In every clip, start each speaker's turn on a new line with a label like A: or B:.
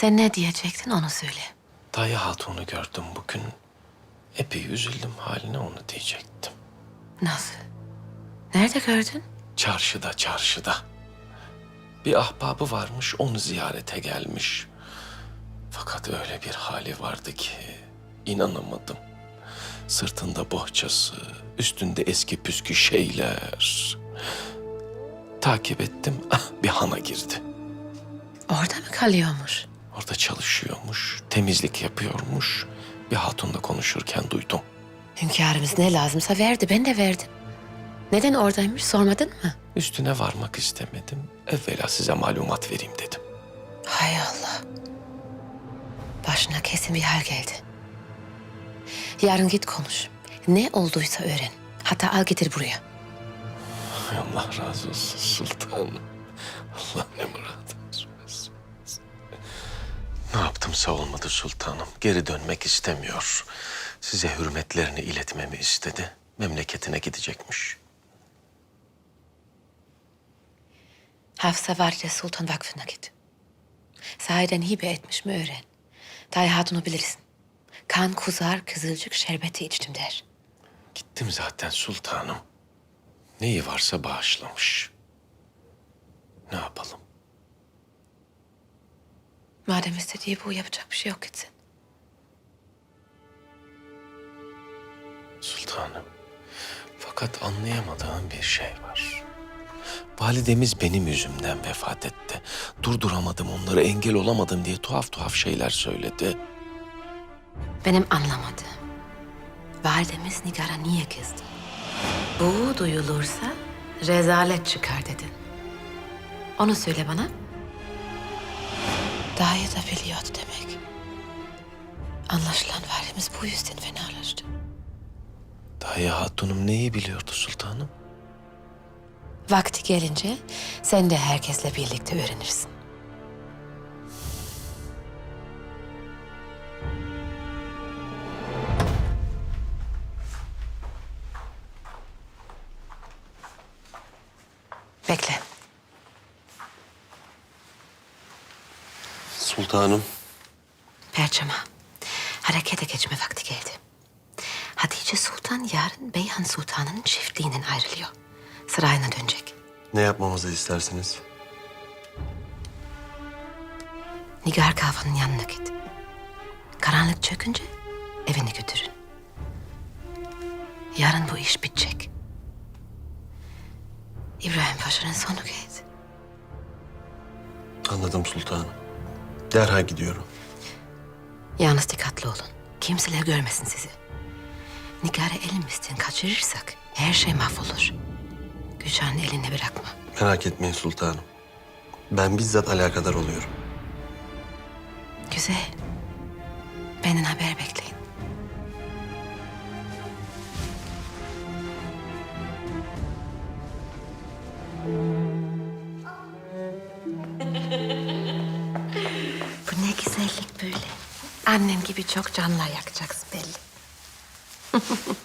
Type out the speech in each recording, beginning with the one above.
A: Sen ne diyecektin onu söyle.
B: Dayı hatunu gördüm bugün. Epey üzüldüm haline onu diyecektim.
A: Nasıl? Nerede gördün?
B: Çarşıda çarşıda. Bir ahbabı varmış onu ziyarete gelmiş. Fakat öyle bir hali vardı ki inanamadım. Sırtında bohçası, üstünde eski püskü şeyler. Takip ettim, ah, bir hana girdi.
A: Orada mı kalıyormuş?
B: Orada çalışıyormuş, temizlik yapıyormuş. Bir hatunla konuşurken duydum.
A: Hünkârımız ne lazımsa verdi, ben de verdim. Neden oradaymış sormadın mı?
B: Üstüne varmak istemedim. Evvela size malumat vereyim dedim.
A: Hay Allah. Başına kesin bir hal geldi. Yarın git konuş. Ne olduysa öğren. Hatta al getir buraya.
B: Ay Allah razı olsun sultanım. Allah ne versin. Ne yaptımsa olmadı sultanım. Geri dönmek istemiyor. Size hürmetlerini iletmemi istedi. Memleketine gidecekmiş.
A: Hafsa Valide Sultan Vakfı'na git. Sahiden hibe etmiş mi öğren. Dayı Hatun'u bilirsin. Kan kuzar, kızılcık şerbeti içtim der.
B: Gittim zaten sultanım. Neyi varsa bağışlamış. Ne yapalım?
A: Madem istediği bu yapacak bir şey yok gitsin.
B: Sultanım. Fakat anlayamadığım bir şey var. Validemiz benim yüzümden vefat etti. Durduramadım onları, engel olamadım diye tuhaf tuhaf şeyler söyledi.
A: Benim anlamadığım. Validemiz Nigar'a niye kızdı? Bu duyulursa rezalet çıkar dedin. Onu söyle bana. Dayı da biliyordu demek. Anlaşılan validemiz bu yüzden fenalaştı.
B: Dayı hatunum neyi biliyordu sultanım?
A: Vakti gelince sen de herkesle birlikte öğrenirsin. Bekle.
B: Sultanım.
A: Perçema. Harekete geçme vakti geldi. Hatice Sultan yarın Beyhan Sultan'ın çiftliğinden ayrılıyor. Sarayına dönecek.
C: Ne yapmamızı istersiniz?
A: Nigar Kafa'nın yanına git. Karanlık çökünce evine götürün. Yarın bu iş bitecek. İbrahim Paşa'nın sonu geldi.
C: Anladım sultanım. Derhal gidiyorum.
A: Yalnız dikkatli olun. Kimseler görmesin sizi. Nigar'ı elimizden kaçırırsak her şey mahvolur. Gülşah'ın eline bırakma.
C: Merak etmeyin sultanım. Ben bizzat alakadar oluyorum.
A: Güzel. Benden haber bekleyin. Bu Annem gibi çok canlar yakacaksın belli.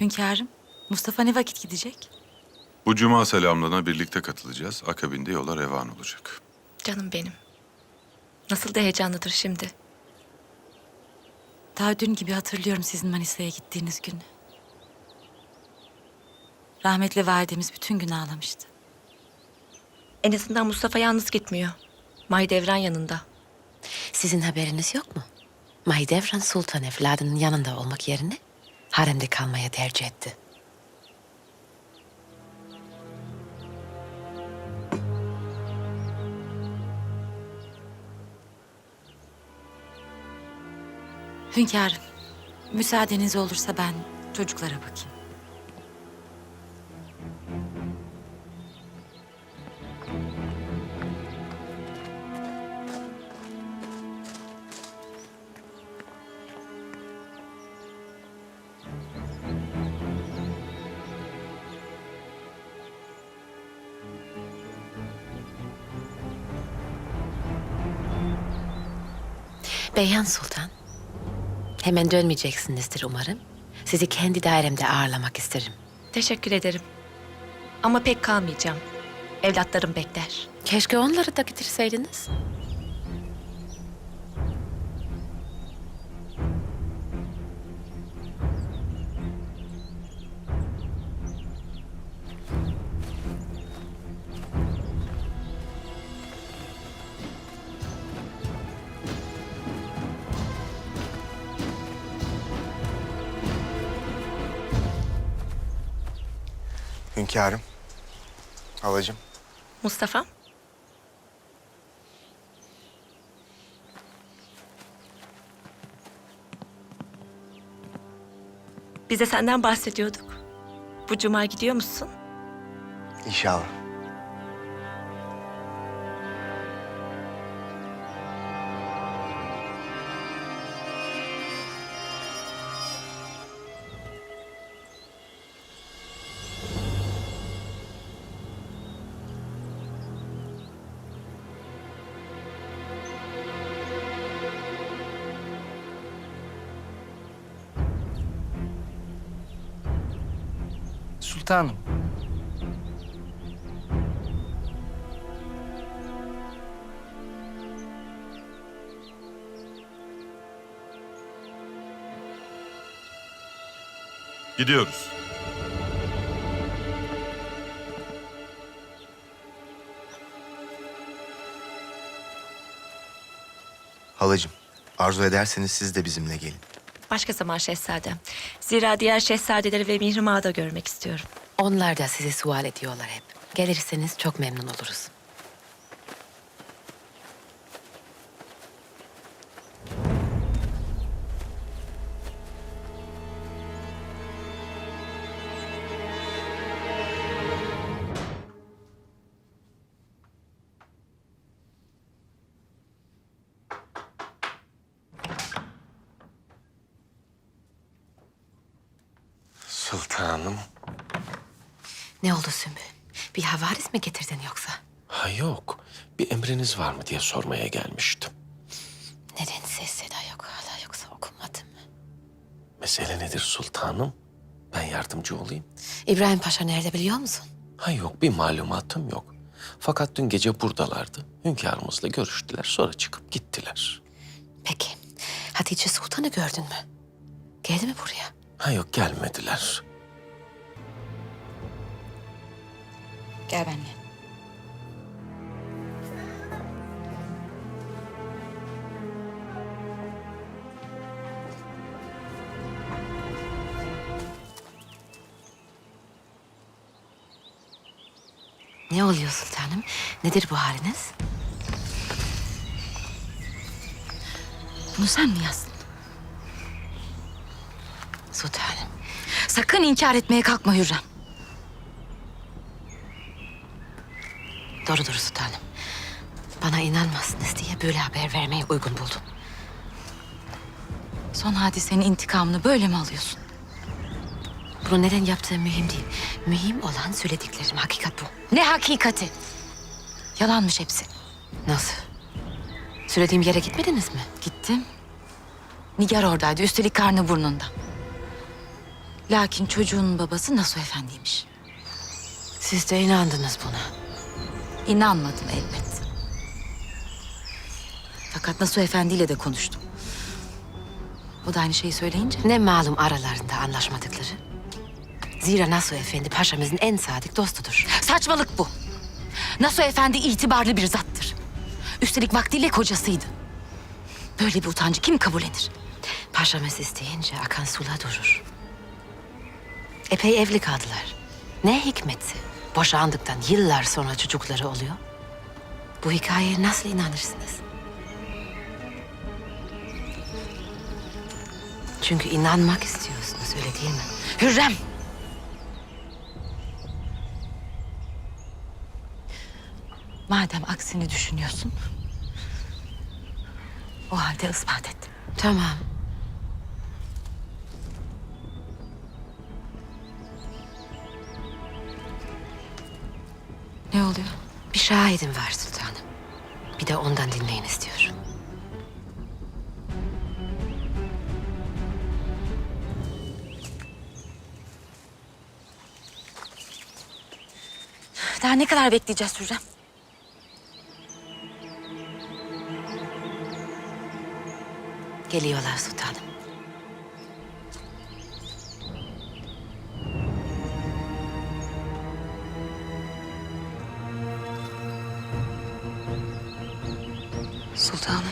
D: Hünkârım, Mustafa ne vakit gidecek?
E: Bu cuma selamlarına birlikte katılacağız. Akabinde yola revan olacak.
F: Canım benim. Nasıl da heyecanlıdır şimdi.
D: Daha dün gibi hatırlıyorum sizin Manisa'ya gittiğiniz günü. Rahmetli validemiz bütün gün ağlamıştı.
F: En azından Mustafa yalnız gitmiyor. Mahidevran yanında.
A: Sizin haberiniz yok mu? Mahidevran Sultan evladının yanında olmak yerine haremde kalmaya tercih etti.
D: Hünkârım, müsaadeniz olursa ben çocuklara bakayım.
A: Beyhan Sultan. Hemen dönmeyeceksinizdir umarım. Sizi kendi dairemde ağırlamak isterim.
F: Teşekkür ederim. Ama pek kalmayacağım. Evlatlarım bekler.
A: Keşke onları da getirseydiniz.
G: Hünkârım. Halacığım.
F: Mustafa? Bize senden bahsediyorduk. Bu cuma gidiyor musun?
G: İnşallah.
H: Sultanım.
E: Gidiyoruz.
G: Halacığım, arzu ederseniz siz de bizimle gelin.
F: Başka zaman şehzadem. Zira diğer şehzadeleri ve Mihrimah'ı da görmek istiyorum.
A: Onlar da sizi sual ediyorlar hep. Gelirseniz çok memnun oluruz.
B: Sultanım.
A: Ne oldu Sümbü? Bir havaris mi getirdin yoksa?
B: Ha yok. Bir emriniz var mı diye sormaya gelmiştim.
A: Neden ses seda yok hala yoksa okumadın mı?
B: Mesele nedir sultanım? Ben yardımcı olayım.
A: İbrahim Paşa nerede biliyor musun?
B: Ha yok bir malumatım yok. Fakat dün gece buradalardı. Hünkârımızla görüştüler sonra çıkıp gittiler.
A: Peki Hatice Sultan'ı gördün mü? Geldi mi buraya?
B: Ha yok gelmediler.
D: Gel benimle.
A: Ne oluyor sultanım? Nedir bu haliniz?
D: Bunu sen mi yazdın?
A: Sultanım.
D: Sakın inkar etmeye kalkma Hürrem.
A: Doğrudur sultanım. Bana inanmazsınız diye böyle haber vermeyi uygun buldum.
D: Son hadisenin intikamını böyle mi alıyorsun?
A: Bunu neden yaptığım mühim değil. Mühim olan söylediklerim. Hakikat bu.
D: Ne hakikati? Yalanmış hepsi.
A: Nasıl? Söylediğim yere gitmediniz mi?
D: Gittim. Nigar oradaydı. Üstelik karnı burnunda. Lakin çocuğun babası Nasuh Efendi'ymiş.
A: Siz de inandınız buna.
D: İnanmadım elbet. Fakat Nasuh Efendi ile de konuştum. O da aynı şeyi söyleyince
A: Ne malum aralarında anlaşmadıkları. Zira Nasuh Efendi paşamızın en sadık dostudur.
D: saçmalık bu. Nasuh Efendi itibarlı bir zattır. Üstelik vaktiyle kocasıydı. Böyle bir utancı kim kabullenir?
A: Paşamız isteyince akan sula durur. Epey evli kaldılar. Ne hikmetse boşandıktan yıllar sonra çocukları oluyor. Bu hikayeye nasıl inanırsınız? Çünkü inanmak istiyorsunuz öyle değil mi?
D: Hürrem! Madem aksini düşünüyorsun... ...o halde ispat et.
A: Tamam.
D: Ne oluyor?
A: Bir şahidim var sultanım. Bir de ondan dinleyin istiyorum.
D: Daha ne kadar bekleyeceğiz Hürrem?
A: Geliyorlar sultanım.
D: Sultanım.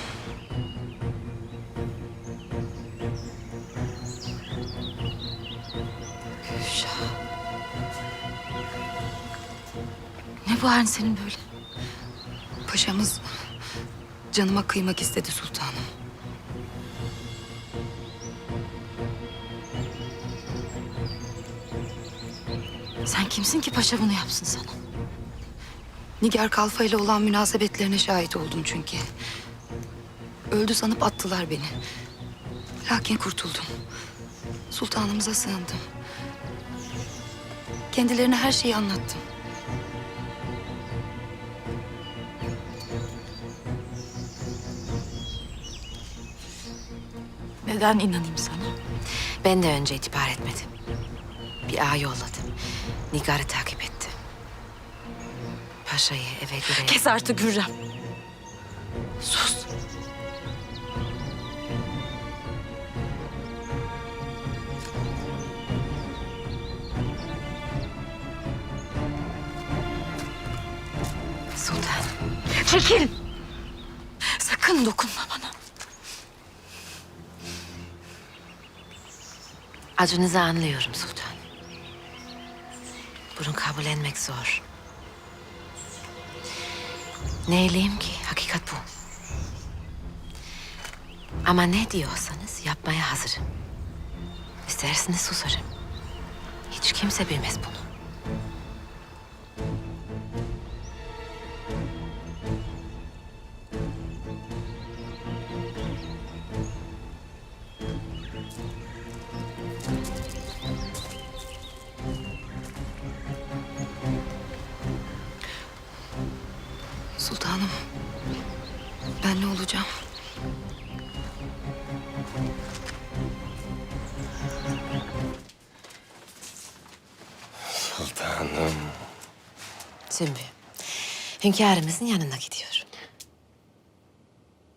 A: Gülşah.
D: Ne bu halin senin böyle?
H: Paşamız canıma kıymak istedi sultanım.
D: Sen kimsin ki paşa bunu yapsın sana?
H: Nigar Kalfa ile olan münasebetlerine şahit oldum çünkü. Öldü sanıp attılar beni. Lakin kurtuldum. Sultanımıza sığındım. Kendilerine her şeyi anlattım.
D: Neden inanayım sana?
A: Ben de önce itibar etmedim. Bir ağ yolladım. Nigar'ı takip etti. Paşayı eve göre...
D: Kes artık Hürrem. Sus. Çekil. Sakın dokunma bana.
A: Acınızı anlıyorum sultan. Bunu kabullenmek zor. Neyleyim ki? Hakikat bu. Ama ne diyorsanız yapmaya hazırım. İsterseniz susarım. Hiç kimse bilmez bunu.
H: Olacağım?
B: Sultanım.
A: Sümbü, hünkârımızın yanına gidiyor.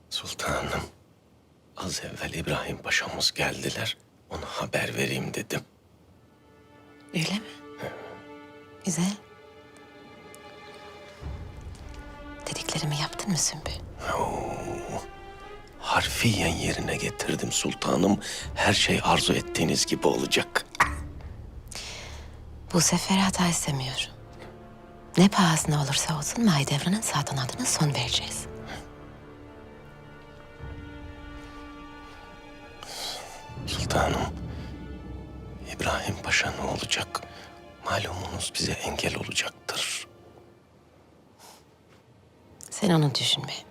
B: Sultanım. Az evvel İbrahim Paşa'mız geldiler. Ona haber vereyim dedim.
A: Öyle mi? Güzel. Dediklerimi yaptın mı Sümbü?
B: Harfiyen yerine getirdim sultanım. Her şey arzu ettiğiniz gibi olacak.
A: Bu sefer hata istemiyorum. Ne pahasına olursa olsun Mahidevran'ın saltanatına son vereceğiz.
B: Sultanım. İbrahim Paşa ne olacak? Malumunuz bize engel olacaktır.
A: Sen onu düşünme.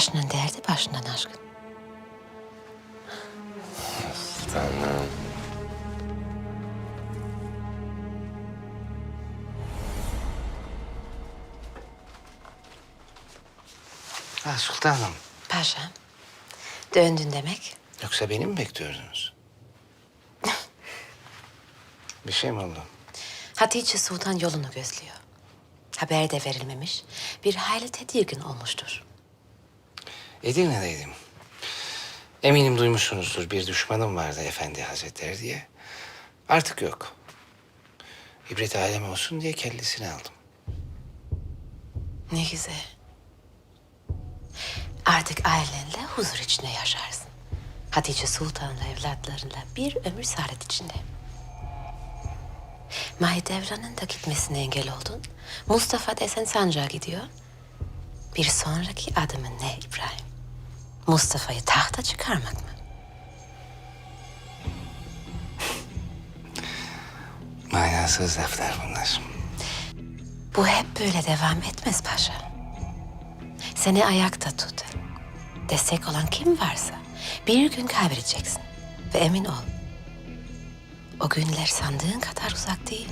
A: Başının derdi başından aşkın.
B: Sultanım.
I: Ha sultanım.
A: Paşam, döndün demek.
I: Yoksa beni mi bekliyordunuz? Bir şey mi oldu?
A: Hatice Sultan yolunu gözlüyor. Haber de verilmemiş. Bir hayli tedirgin olmuştur.
I: Edirne'deydim. Eminim duymuşsunuzdur bir düşmanım vardı efendi hazretleri diye. Artık yok. İbret alem olsun diye kellesini aldım.
A: Ne güzel. Artık ailenle huzur içinde yaşarsın. Hatice Sultan'la evlatlarınla bir ömür saadet içinde. Mahidevran'ın da gitmesine engel oldun. Mustafa desen sancağa gidiyor. Bir sonraki adımın ne İbrahim? Mustafa'yı tahta çıkarmak mı?
I: Manasız laflar bunlar.
A: Bu hep böyle devam etmez paşa. Seni ayakta tut. Destek olan kim varsa bir gün kaybedeceksin. Ve emin ol, o günler sandığın kadar uzak değil.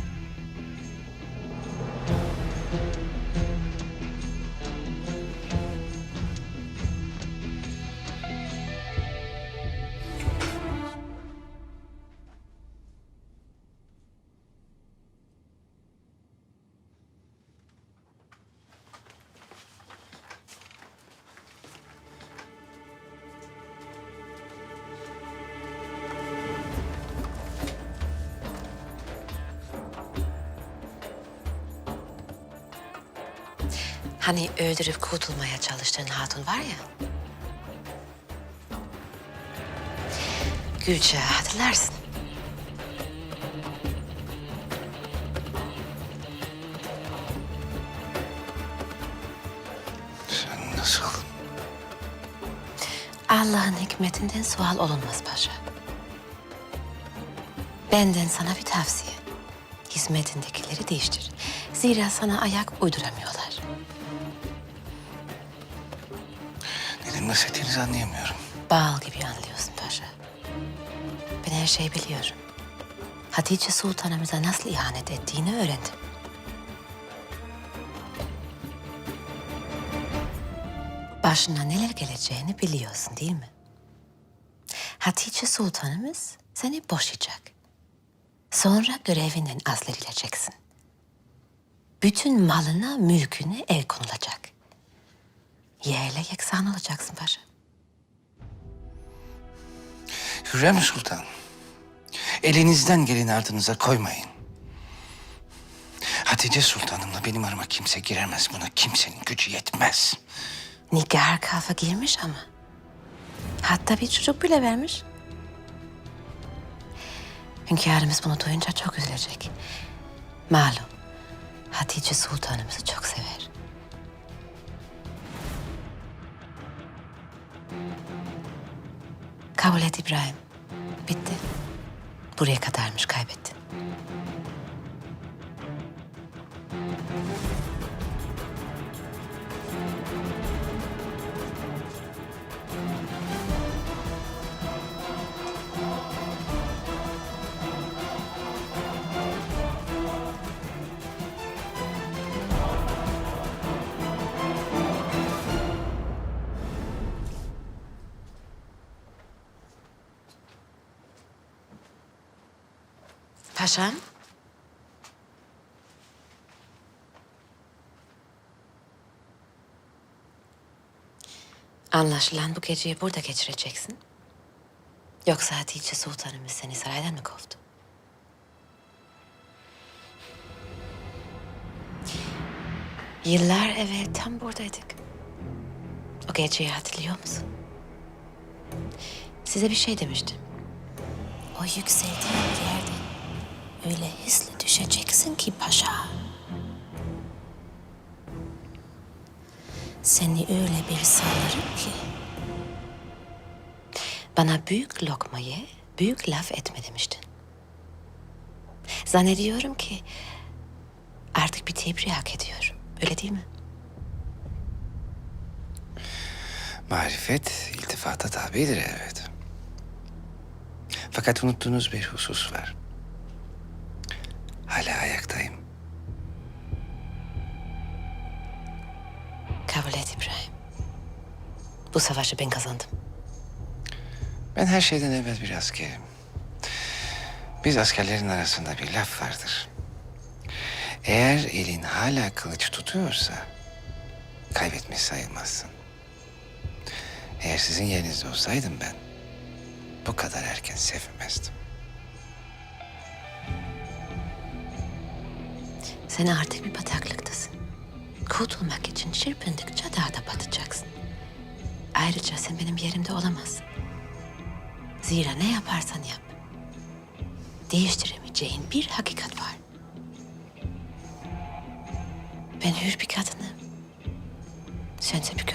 A: Hani öldürüp kurtulmaya çalıştığın hatun var ya. Gülçe hatırlarsın.
I: Sen nasıl?
A: Allah'ın hikmetinden sual olunmaz paşa. Benden sana bir tavsiye. Hizmetindekileri değiştir. Zira sana ayak uyduramıyorlar.
I: İstediğinizi anlayamıyorum.
A: Bal gibi anlıyorsun paşa. Ben her şeyi biliyorum. Hatice Sultanımıza nasıl ihanet ettiğini öğrendim. Başına neler geleceğini biliyorsun değil mi? Hatice Sultanımız seni boşayacak. Sonra görevinden azledileceksin. Bütün malına, mülküne el konulacak. Yerle yeksan olacaksın paşa.
I: Hürrem Sultan. Elinizden geleni ardınıza koymayın. Hatice Sultanımla benim arama kimse giremez. Buna kimsenin gücü yetmez.
A: Nigar kafa girmiş ama. Hatta bir çocuk bile vermiş. Hünkârımız bunu duyunca çok üzülecek. Malum Hatice Sultanımızı çok sever. Kabul et İbrahim. Bitti. Buraya kadarmış kaybettin. Paşam. Anlaşılan bu geceyi burada geçireceksin. Yoksa Hatice Sultanımız seni saraydan mı kovdu? Yıllar evvel tam buradaydık. O geceyi hatırlıyor musun? Size bir şey demiştim. O yükseldiğin yerden öyle hızlı düşeceksin ki paşa. Seni öyle bir sallarım ki. Bana büyük lokmayı büyük laf etme demiştin. Zannediyorum ki artık bir tebrik hak ediyorum. Öyle değil mi?
I: Marifet iltifata tabidir evet. Fakat unuttuğunuz bir husus var. Hala ayaktayım.
A: Kabul et İbrahim. Bu savaşı ben kazandım.
I: Ben her şeyden evvel bir askerim. Biz askerlerin arasında bir laf vardır. Eğer elin hala kılıç tutuyorsa kaybetmiş sayılmazsın. Eğer sizin yerinizde olsaydım ben bu kadar erken sevmezdim.
A: Sen artık bir bataklıktasın. Kurtulmak için çırpındıkça daha da batacaksın. Ayrıca sen benim yerimde olamazsın. Zira ne yaparsan yap. Değiştiremeyeceğin bir hakikat var. Ben hür bir kadınım. Sense bir